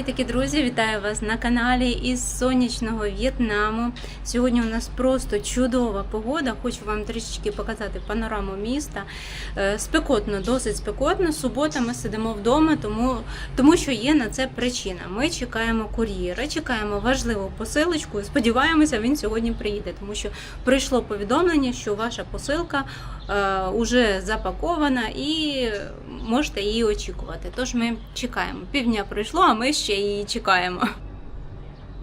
Привітики, друзі! Вітаю вас на каналі із сонячного В'єтнаму. Сьогодні у нас просто чудова погода. Хочу вам трішечки показати панораму міста. Е, Спекотно, досить спекотно. Субота ми сидимо вдома, тому, тому що є на це причина. Ми чекаємо кур'єра, чекаємо важливу посилочку. і Сподіваємося, він сьогодні приїде, тому що прийшло повідомлення, що ваша посилка е, уже запакована і можете її очікувати. Тож ми чекаємо. Півдня пройшло, а ми ще її чекаємо.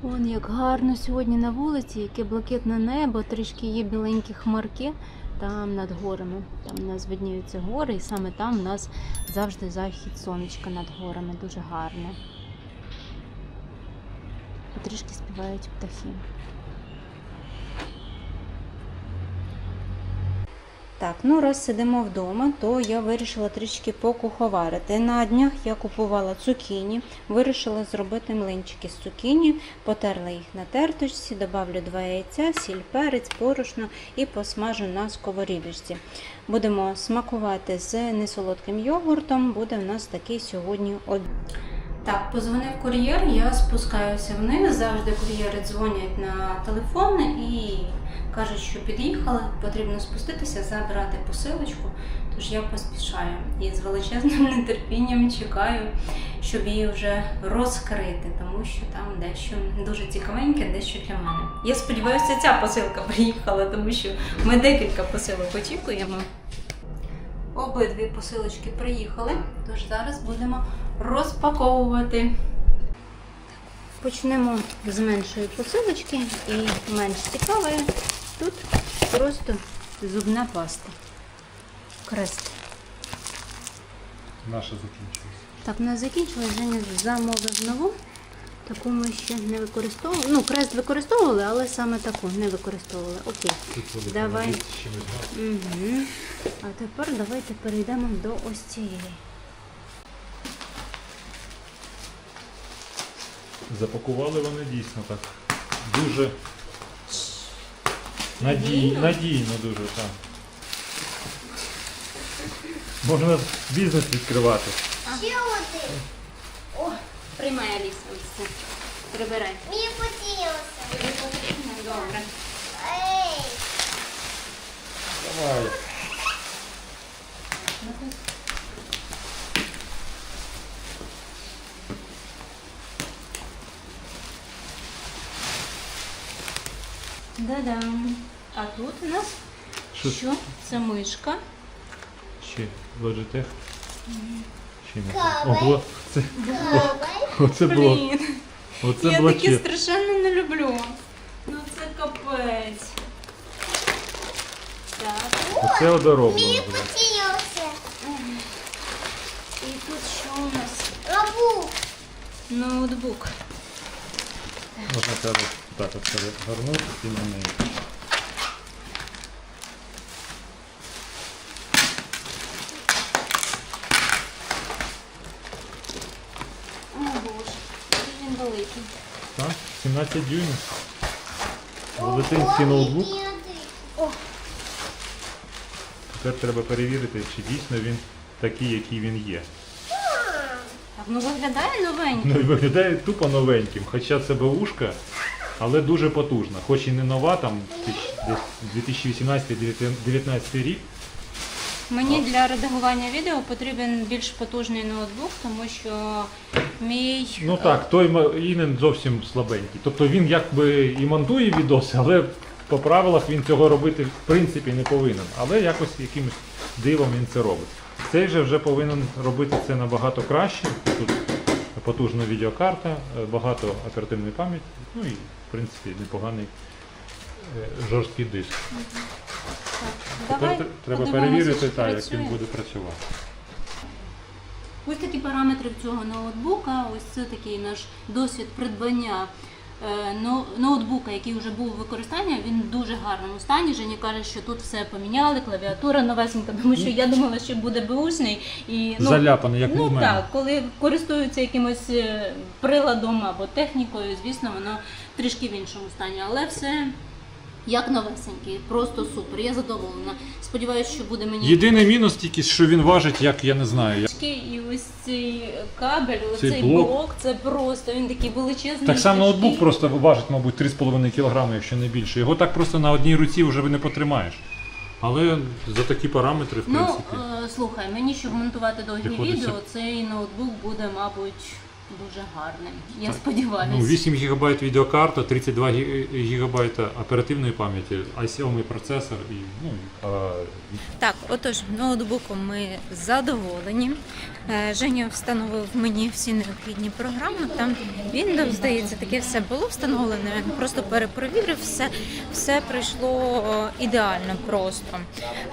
Вон як гарно сьогодні на вулиці, яке блакитне небо, трішки є біленькі хмарки там над горами. Там у нас видніються гори, і саме там у нас завжди захід сонечка над горами. Дуже гарне. Трішки співають птахи. Так, ну раз сидимо вдома, то я вирішила трішки покуховарити. На днях я купувала цукіні, вирішила зробити млинчики з цукіні, потерла їх на терточці, добавлю два яйця, сіль, перець, борошно і посмажу на сковорідочці. Будемо смакувати з несолодким йогуртом, буде в нас такий сьогодні обід. Так, позвонив кур'єр, я спускаюся вниз. Завжди кур'єри дзвонять на телефон і кажуть, що під'їхали, потрібно спуститися, забрати посилочку. Тож я поспішаю і з величезним нетерпінням чекаю, щоб її вже розкрити, тому що там дещо дуже цікавеньке, дещо для мене. Я сподіваюся, ця посилка приїхала, тому що ми декілька посилок очікуємо. Обидві посилочки приїхали, тож зараз будемо розпаковувати. Почнемо з меншої посилочки і менш цікавої. Тут просто зубна паста. Крест. Наша закінчилась. Так, у нас закінчилась, Женя замовив нову. Таку ми ще не використовували. Ну, крест використовували, але саме таку не використовували. Окей. Тут Давай. Угу. А тепер давайте перейдемо до ось цієї. Запакували вони дійсно так. Дуже надій... надійно дуже так. Можна бізнес відкривати. Ще один. О, приймай Аліса ось це. Прибирай. Мені хотілося. Тобі потрібно? Добре. Ей. Давай. Да-дам. А тут у нас Що що? Це мишка. ще Logitech? Ще не. Ого, це, Давай. оце було. Блін, Оце я таке блокет. страшенно не люблю. Ну це капець. Так, Оце Мені одороблено. буде. хотілося. і тут що у нас? Лабу. Ноутбук. Можна тебе так от перегорнути і на неї. О боже, який він великий. Так, 17 дюймів. Велетенський ноутбук. Тепер треба перевірити, чи дійсно він такий, який він є. Так, ну виглядає новенько. Ну і виглядає тупо новеньким, хоча це бушка, але дуже потужна. Хоч і не нова, там тисяч- десь 2018-2019 рік. Мені для редагування відео потрібен більш потужний ноутбук, тому що мій Ну так, той ма- Інен зовсім слабенький. Тобто він якби і монтує відоси, але по правилах він цього робити в принципі не повинен. Але якось якимось дивом він це робить. Цей же вже повинен робити це набагато краще. Тут потужна відеокарта, е, багато оперативної пам'яті, ну і в принципі непоганий е, жорсткий диск. Так, давай Тепер треба подивимося, перевірити, чи так, як працює. він буде працювати. Ось такі параметри в цього ноутбука. Ось це такий наш досвід придбання е, но- ноутбука, який вже був у використанні. Він в дуже гарному стані. Женя каже, що тут все поміняли, клавіатура новесенька, тому що я думала, що буде беушний. І, ну, Заляпаний, як ну, у мене. так, коли користуються якимось е, приладом або технікою, звісно, воно трішки в іншому стані, але все Як новесенький, просто супер. Я задоволена. Сподіваюся, що буде мені Єдиний мінус тільки, що він важить, як я не знаю. як- і ось цей кабель, Цей оцей блок. блок. це просто він такий величезний. Так само тяжкий. ноутбук просто важить, мабуть, 3,5 кг, якщо не більше. Його так просто на одній руці вже не потримаєш. Але за такі параметри, в Ну, принципі. е, слухай, мені щоб монтувати довгі Приходиться- відео, цей ноутбук буде, мабуть, дуже гарний. Я сподіваюся. Ну, 8 ГБ відеокарта, 32 ГБ оперативної пам'яті, i7 процесор і ну, а, Так, отож, ноутбуком ми задоволені. Е, Женя встановив мені всі необхідні програми. Там Windows, здається, таке все було встановлене. Він просто перепровірив все, все пройшло е, ідеально просто.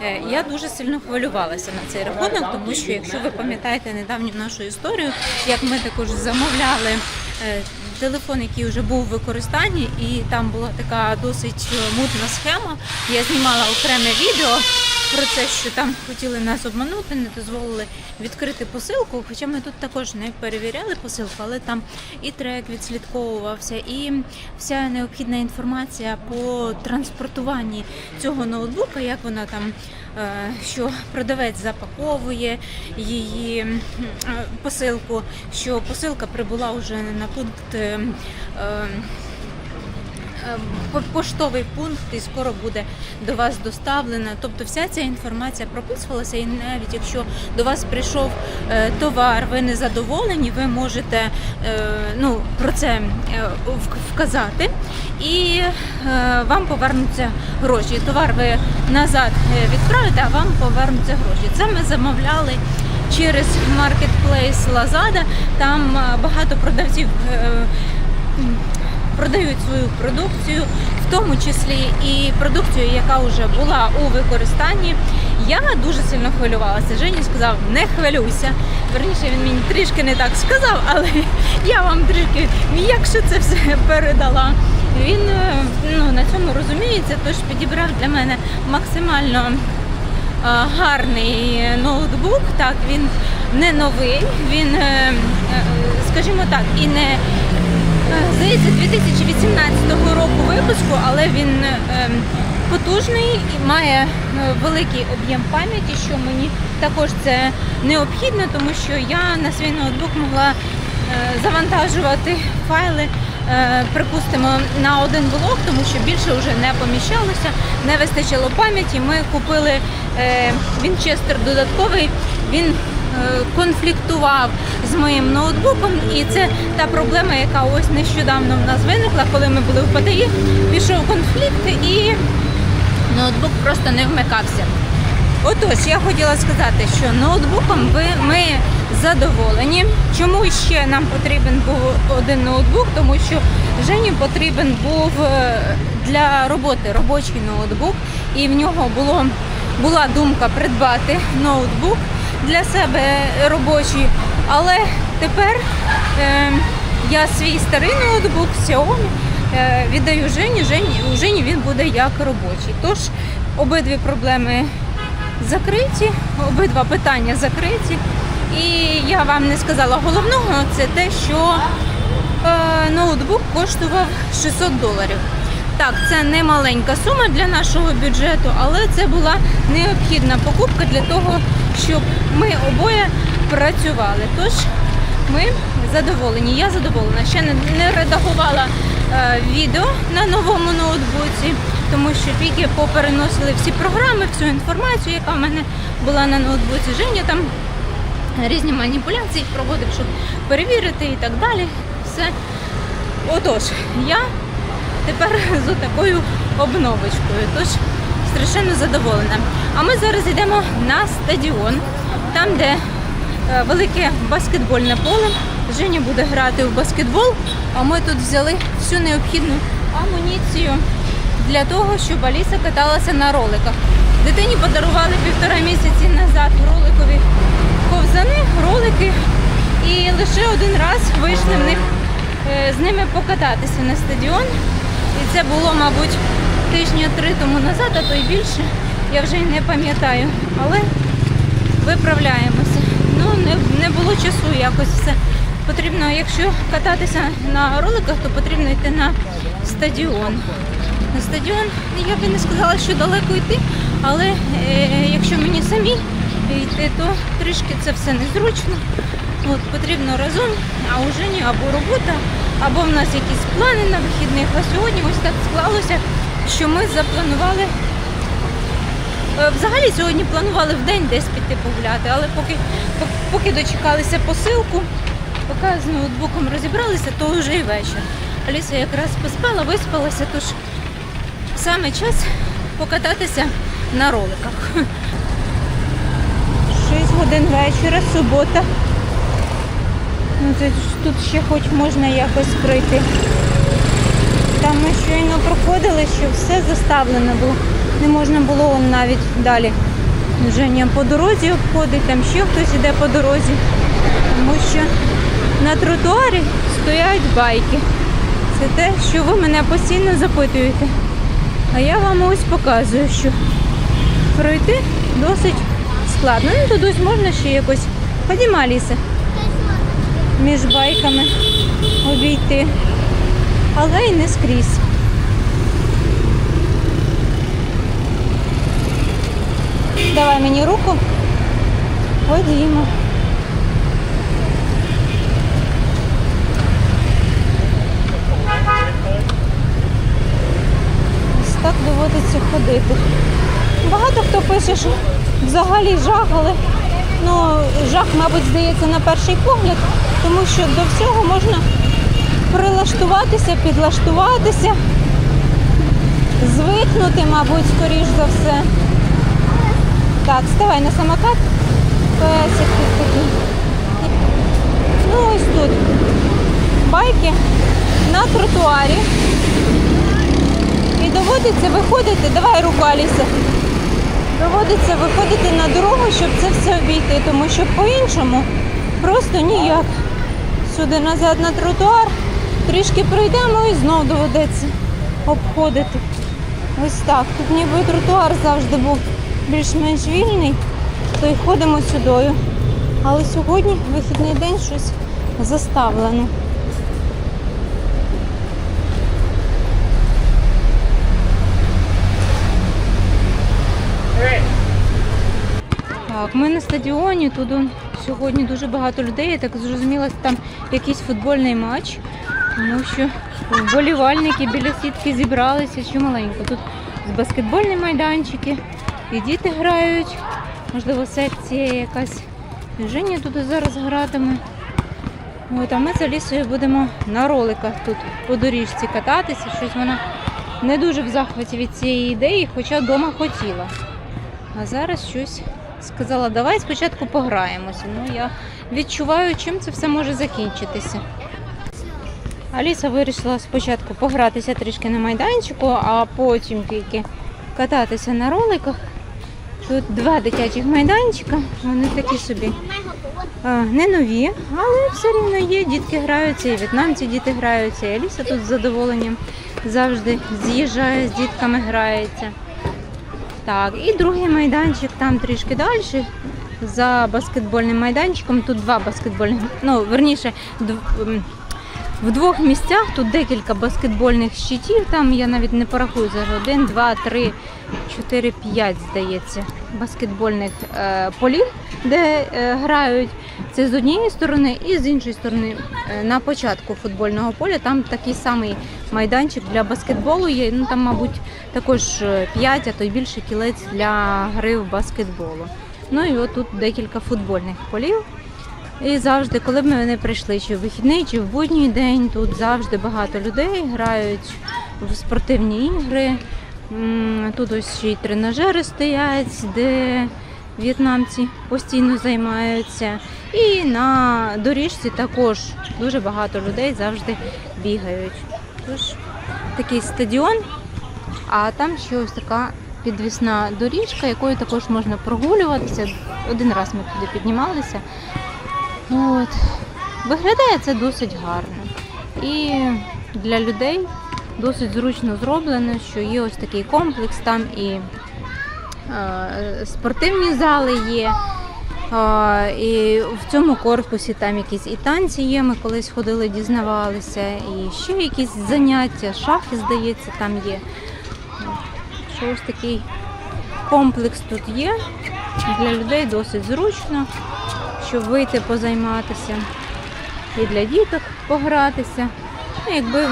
Е, Я дуже сильно хвилювалася на цей рахунок, тому що якщо ви пам'ятаєте недавню нашу історію, як ми також замовляли. Телефон, який вже був в використанні, і там була така досить мутна схема. Я знімала окреме відео про те, що там хотіли нас обманути, не дозволили відкрити посилку. Хоча ми тут також не перевіряли посилку, але там і трек відслідковувався, і вся необхідна інформація по транспортуванні цього ноутбука, як вона там, е, що продавець запаковує її е, посилку, що посилка прибула вже на пункт. Е, по- поштовий пункт і скоро буде до вас доставлена. Тобто вся ця інформація прописувалася, і навіть якщо до вас прийшов е, товар, ви не задоволені, ви можете е, ну, про це вказати, і вам повернуться гроші. Товар ви назад відправите, а вам повернуться гроші. Це ми замовляли. Через маркетплейс Lazada, там багато продавців продають свою продукцію, в тому числі і продукцію, яка вже була у використанні. Я дуже сильно хвилювалася. Жені сказав, не хвилюйся. Верніше він мені трішки не так сказав, але я вам трішки м'якше це все передала. Він е, ну, на цьому розуміється, тож підібрав для мене максимально е, гарний ноутбук. Так, він не новий, він, е, скажімо так, і не здається 2018 року випуску, але він е, потужний і має е, великий об'єм пам'яті, що мені також це необхідно, тому що я на свій ноутбук могла е, завантажувати файли. е, Припустимо на один блок, тому що більше вже не поміщалося, не вистачило пам'яті. Ми купили е, Вінчестер додатковий. Він е, конфліктував з моїм ноутбуком, і це та проблема, яка ось нещодавно в нас виникла, коли ми були в ПТІ. Пішов конфлікт і ноутбук просто не вмикався. Отож, я хотіла сказати, що ноутбуком ми задоволені. Чому ще нам потрібен був один ноутбук? Тому що Жені потрібен був е, для роботи робочий ноутбук, і в нього було, була думка придбати ноутбук для себе робочий. Але тепер е, я свій старий ноутбук Xiaomi е, віддаю Жені. Жені. У Жені він буде як робочий. Тож обидві проблеми закриті, обидва питання закриті. І я вам не сказала головного, це те, що е, ноутбук коштував 600 доларів. Так, це не маленька сума для нашого бюджету, але це була необхідна покупка для того, щоб ми обоє працювали. Тож ми задоволені. Я задоволена. Ще не, редагувала е, відео на новому ноутбуці, тому що тільки попереносили всі програми, всю інформацію, яка в мене була на ноутбуці. Женя там різні маніпуляції проводив, щоб перевірити і так далі. Все. Отож, я тепер з такою обновочкою. Тож страшенно задоволена. А ми зараз йдемо на стадіон, там, де е, велике баскетбольне поле. Женя буде грати в баскетбол, а ми тут взяли всю необхідну амуніцію для того, щоб Аліса каталася на роликах. Дитині подарували півтора місяці назад роликові ковзани, ролики, і лише один раз вийшли в них е, з ними покататися на стадіон. І це було, мабуть, тижня три тому назад, а то й більше. Я вже й не пам'ятаю. Але виправляємося. Ну, не, не було часу якось все. Потрібно, якщо кататися на роликах, то потрібно йти на стадіон. на стадіон. Я би не сказала, що далеко йти, але е, якщо мені самі йти, то трішки це все незручно. От, потрібно разом, а у Жені або робота, або в нас якісь плани на вихідних. А сьогодні ось так склалося, що ми запланували. Е, Взагалі сьогодні планували в день десь піти погуляти, але поки, поки дочекалися посилку, поки з ноутбуком розібралися, то вже і вечір. Аліса якраз поспала, виспалася, тож саме час покататися на роликах. 6 годин вечора, субота. Ну, це ж тут ще хоч можна якось пройти. Там ми щойно проходили, що все заставлено було. Не можна було навіть далі. Женя по дорозі обходить, там ще хтось іде по дорозі. Тому що на тротуарі стоять байки. Це те, що ви мене постійно запитуєте. А я вам ось показую, що пройти досить складно. Ну тут ось можна ще якось. Ходімо, Аліса, між байками обійти. Але й не скрізь. Давай мені руку. Ходімо. Ось так доводиться ходити. Багато хто пише, що взагалі жах, але ну, жах, мабуть, здається на перший погляд, тому що до всього можна прилаштуватися, підлаштуватися, звикнути, мабуть, скоріш за все. Так, ставай на самокат. Песик такий. Ну, ось тут. Байки на тротуарі. І доводиться виходити, давай руку Аліса. Доводиться виходити на дорогу, щоб це все обійти, тому що по-іншому просто ніяк. Сюди назад на тротуар, трішки пройдемо і знов доведеться обходити. Ось так. Тут ніби тротуар завжди був більш-менш вільний, то й ходимо сюдою. Але сьогодні вихідний день щось заставлено. Так, ми на стадіоні. Тут сьогодні дуже багато людей. Я так зрозуміла, там якийсь футбольний матч, тому що вболівальники біля сітки зібралися чималенько. Тут баскетбольні майданчики, і діти грають. Можливо, секція якась. Женя тут зараз гратиме. От, а ми з Алісою будемо на роликах тут по доріжці кататися. Щось вона не дуже в захваті від цієї ідеї, хоча вдома хотіла. А зараз щось сказала, давай спочатку пограємося. Ну, я відчуваю, чим це все може закінчитися. Аліса вирішила спочатку погратися трішки на майданчику, а потім тільки кататися на роликах. Тут два дитячих майданчика, вони такі собі а, не нові, але все рівно є. Дітки граються, і в'єтнамці діти граються, і Аліса тут з задоволенням завжди з'їжджає з дітками, грається. Так, і другий майданчик там трішки далі. За баскетбольним майданчиком. Тут два баскетбольних, ну верніше, в двох місцях тут декілька баскетбольних щитів. Там я навіть не порахую зараз. Один, два, три, чотири, п'ять, здається, баскетбольних е, полів, де е, грають. Це з однієї сторони, і з іншої сторони, е, на початку футбольного поля, там такий самий майданчик для баскетболу є. Ну там, мабуть, також 5, а то й більше кілець для гри в баскетболу. Ну і от тут декілька футбольних полів. І завжди, коли б ми не прийшли, чи в вихідний, чи в будній день, тут завжди багато людей грають в спортивні ігри. Тут ось ще й тренажери стоять, де в'єтнамці постійно займаються. І на доріжці також дуже багато людей завжди бігають. Тож такий стадіон, а там ще ось така підвісна доріжка, якою також можна прогулюватися. Один раз ми туди піднімалися. От. Виглядає це досить гарно. І для людей досить зручно зроблено, що є ось такий комплекс, там і спортивні зали є. е, і в цьому корпусі там якісь і танці є. Ми колись ходили, дізнавалися, і ще якісь заняття, шахи, здається, там є. що ось такий комплекс тут є. Для людей досить зручно, щоб вийти позайматися. І для діток погратися. Ну, якби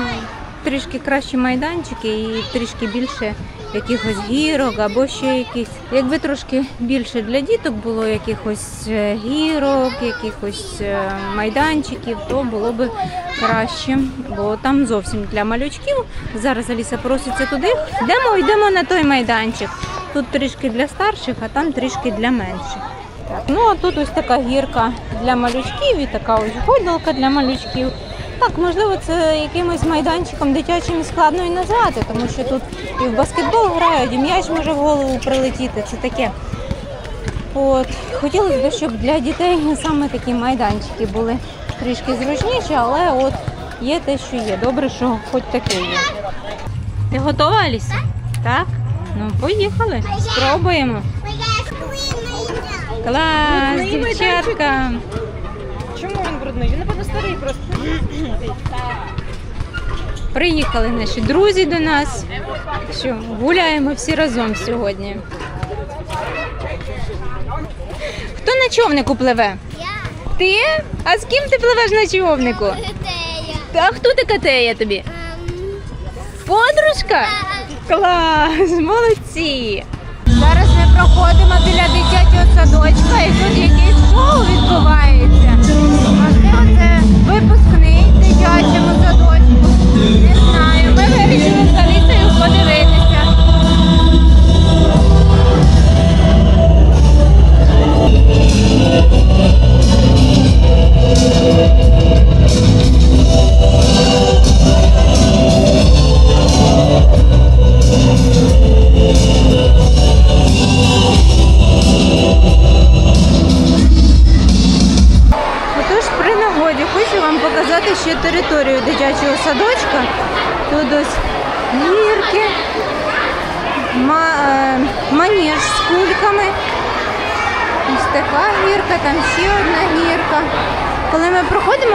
трішки кращі майданчики і трішки більше якихось гірок або ще якісь. Якби трошки більше для діток було якихось е, гірок, якихось е, майданчиків, то було б краще. Бо там зовсім для малючків. Зараз Аліса проситься туди. Йдемо, йдемо на той майданчик. Тут трішки для старших, а там трішки для менших. Так, ну а тут ось така гірка для малючків і така ось гойдалка для малючків. Так, можливо, це якимось майданчиком дитячим складно і назвати, тому що тут і в баскетбол грають, і м'яч може в голову прилетіти. Це таке. От, хотілося б, щоб для дітей саме такі майданчики були трішки зручніші, але от є те, що є. Добре, що хоч таке є. Ти готова, Аліса? Так? Ну, поїхали. Спробуємо. Клас, дівчатка. Чому він? Напевно старий просто. Приїхали наші друзі до нас. Що, гуляємо всі разом сьогодні. Хто на човнику пливе? Я. Ти? А з ким ти пливеш на човнику? А хто така Тея тобі? Ем, Подружка? Клас, молодці. Зараз ми проходимо біля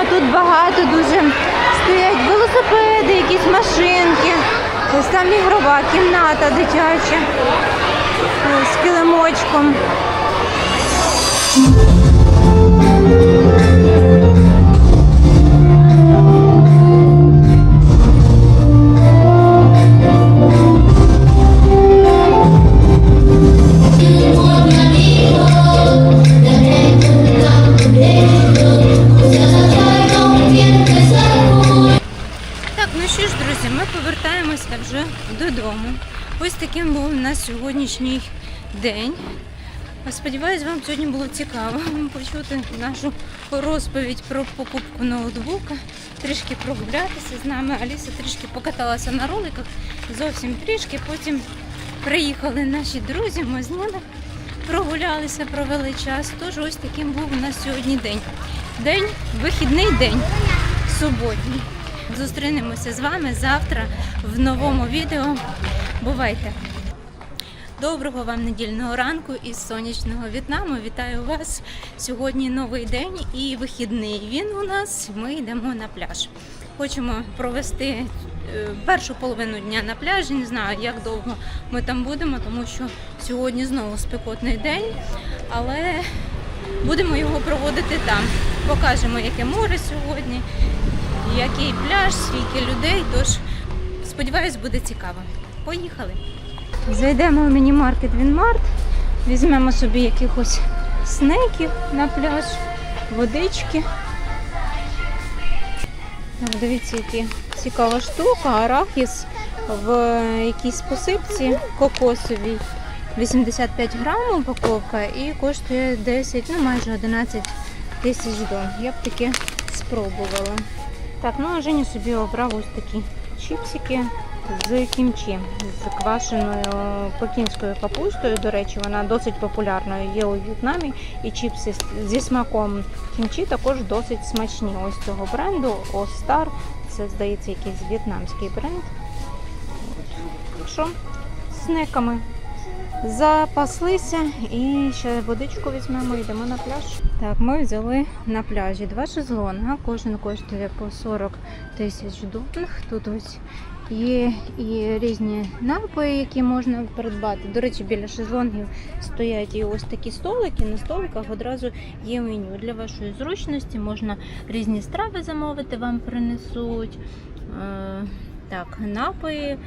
тут багато дуже стоять велосипеди, якісь машинки. Ось там ігрова кімната дитяча з килимочком. Додому. Ось таким був у нас сьогоднішній день. Сподіваюсь, вам сьогодні було цікаво почути нашу розповідь про покупку ноутбука, трішки прогулятися з нами. Аліса трішки покаталася на роликах, зовсім трішки. Потім приїхали наші друзі, ми з ними прогулялися, провели час. Тож ось таким був у нас сьогодні день. День, вихідний день, суботній. Зустрінемося з вами завтра в новому відео. Бувайте! Доброго вам недільного ранку із сонячного В'єтнаму. Вітаю вас. Сьогодні новий день і вихідний. Він у нас. Ми йдемо на пляж. Хочемо провести е, першу половину дня на пляжі. Не знаю, як довго ми там будемо, тому що сьогодні знову спекотний день, але будемо його проводити там. Покажемо, яке море сьогодні, який пляж, скільки людей. Тож сподіваюсь, буде цікаво. Поїхали! Зайдемо в міні-маркет Вінмарт, візьмемо собі якихось снеків на пляж, водички. Так, дивіться, які цікава штука. Арахіс в якійсь посипці кокосовій. 85 грам упаковка і коштує 10, ну майже 11 тисяч дон. Я б таке спробувала. Так, ну а Женя собі обрав ось такі чіпсики з кімчі, з квашеною пекінською капустою. До речі, вона досить популярною є у В'єтнамі. І чіпси зі смаком кімчі також досить смачні. Ось цього бренду Остар. Це здається якийсь в'єтнамський бренд. Так що снеками запаслися і ще водичку візьмемо, йдемо на пляж. Так, ми взяли на пляжі два шезлонга. Кожен коштує по 40 тисяч донг. Тут ось Є і різні напої, які можна придбати. До речі, біля шезлонгів стоять і ось такі столики. На столиках одразу є меню. Для вашої зручності можна різні страви замовити, вам принесуть. Е, Так, напої е,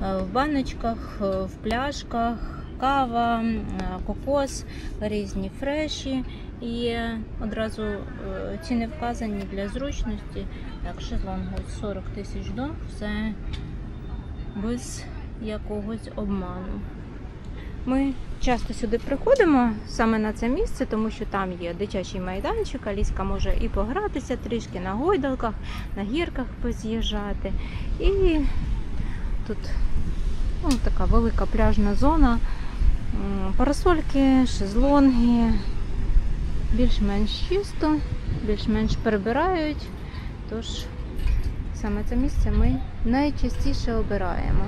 в баночках, е, в пляшках, кава, кокос, різні фреші. І одразу е, ціни вказані для зручності. Так, шезлонг ось 40 тисяч дон, все без якогось обману. Ми часто сюди приходимо саме на це місце, тому що там є дитячий майданчик, Аліска може і погратися трішки на гойдалках, на гірках поз'їжджати. І тут ну, така велика пляжна зона, парасольки, шезлонги, більш-менш чисто, більш-менш перебирають. Тож саме це місце ми найчастіше обираємо.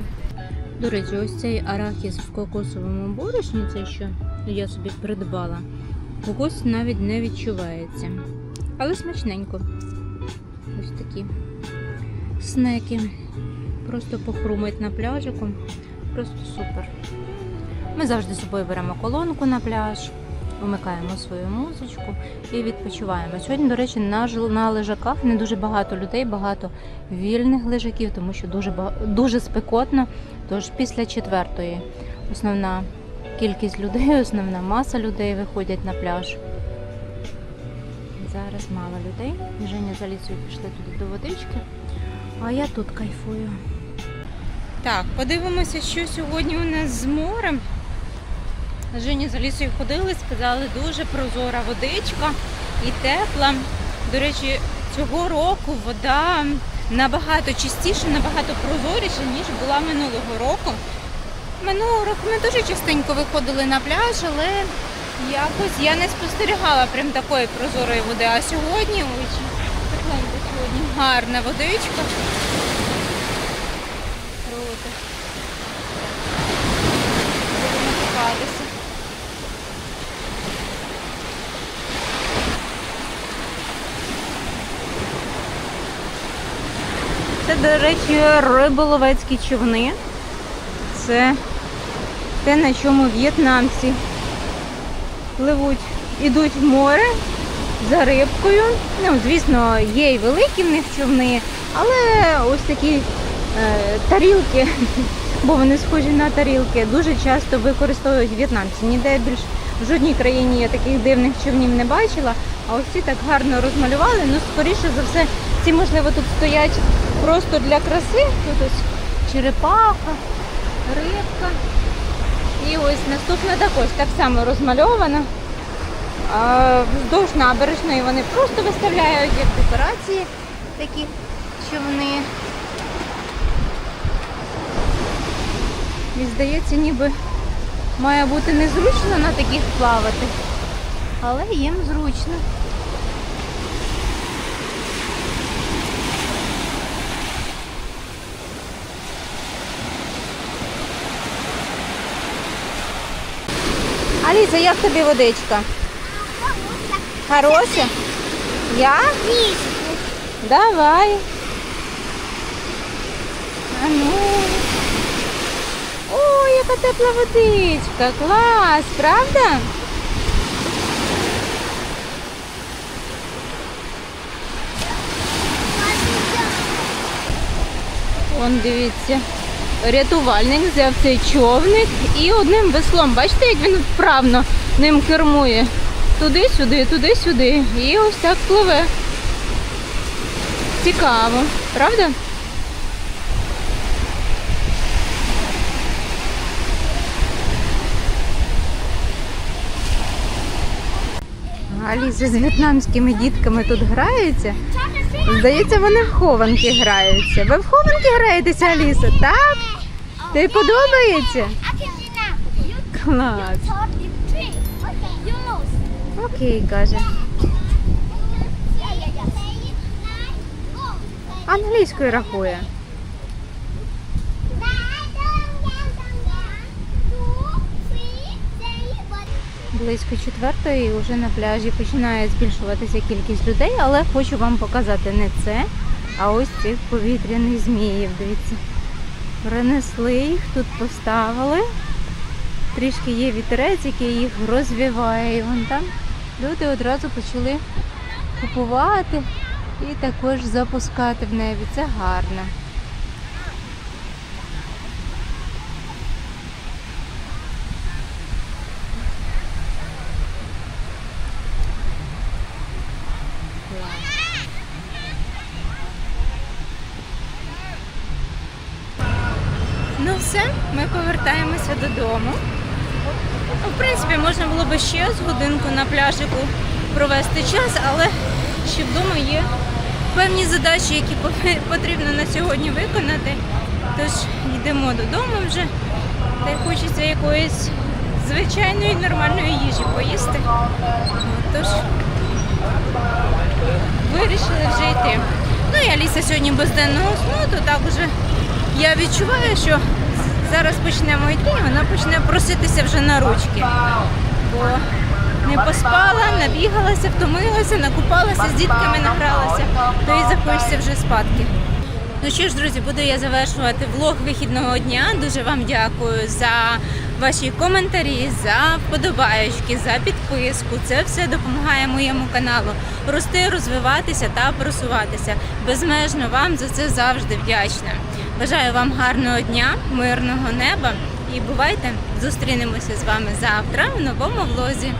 До речі, ось цей арахіс в кокосовому борошні, це що я собі придбала. Кокос навіть не відчувається. Але смачненько. Ось такі снеки. Просто похрумить на пляжику. Просто супер. Ми завжди з собою беремо колонку на пляж, вмикаємо свою музичку і відпочиваємо. Сьогодні, до речі, на, на лежаках не дуже багато людей, багато вільних лежаків, тому що дуже, дуже спекотно. Тож після четвертої основна кількість людей, основна маса людей виходять на пляж. Зараз мало людей. Женя з Алісою пішли туди до водички, а я тут кайфую. Так, подивимося, що сьогодні у нас з морем. Женя з Алісою ходили, сказали, дуже прозора водичка і тепла. До речі, цього року вода набагато чистіше, набагато прозоріша, ніж була минулого року. Минулого року ми дуже частенько виходили на пляж, але якось я не спостерігала прям такої прозорої води. А сьогодні ось сьогодні гарна водичка. Це, до речі, риболовецькі човни. Це те, на чому в'єтнамці пливуть, ідуть в море за рибкою. Ну, звісно, є і великі в них човни, але ось такі е, тарілки, бо вони схожі на тарілки, дуже часто використовують в'єтнамці. Ніде більш в жодній країні я таких дивних човнів не бачила. А ось ці так гарно розмалювали. Ну, скоріше за все, ці, можливо, тут стоять просто для краси. Тут ось черепаха, рибка. І ось наступна також так само розмальована. Вздовж набережної вони просто виставляють як декорації такі човни. І здається, ніби має бути незручно на таких плавати, але їм зручно. Аліса, як тобі водичка? Хороша? Я? Давай. А ну. О, яка тепла водичка. Клас, правда? Вон дивіться. Рятувальник взяв цей човник і одним веслом. Бачите, як він вправно ним кермує. Туди-сюди, туди-сюди. І ось так пливе. Цікаво, правда? Аліса з в'єтнамськими дітками тут грається. Здається, вони в хованки граються. Ви в хованки граєтеся, Аліса? Так? Тобі подобається? Клас. Окей, каже. Англійською рахує. Близько четвертої вже на пляжі починає збільшуватися кількість людей, але хочу вам показати не це, а ось цих повітряних зміїв. Дивіться, Принесли їх, тут поставили. Трішки є вітерець, який їх розвіває. І вон там люди одразу почали купувати і також запускати в небі. Це гарно. Ну все, ми повертаємося додому. Ну, В принципі, можна було би ще з годинку на пляжику провести час, але ще вдома є певні задачі, які потрібно на сьогодні виконати. Тож йдемо додому вже. Та й хочеться якоїсь звичайної нормальної їжі поїсти. Тож вирішили вже йти. Ну і Аліса сьогодні без денного сну, то так уже я відчуваю, що зараз почнемо йти, вона почне проситися вже на ручки. Бо не поспала, набігалася, втомилася, накупалася, з дітками награлася, то і захочеться вже спадки. Ну що ж, друзі, буду я завершувати влог вихідного дня. Дуже вам дякую за ваші коментарі, за вподобаючки, за підписку. Це все допомагає моєму каналу рости, розвиватися та просуватися. Безмежно вам за це завжди вдячна. Бажаю вам гарного дня, мирного неба і бувайте! Зустрінемося з вами завтра в новому влозі.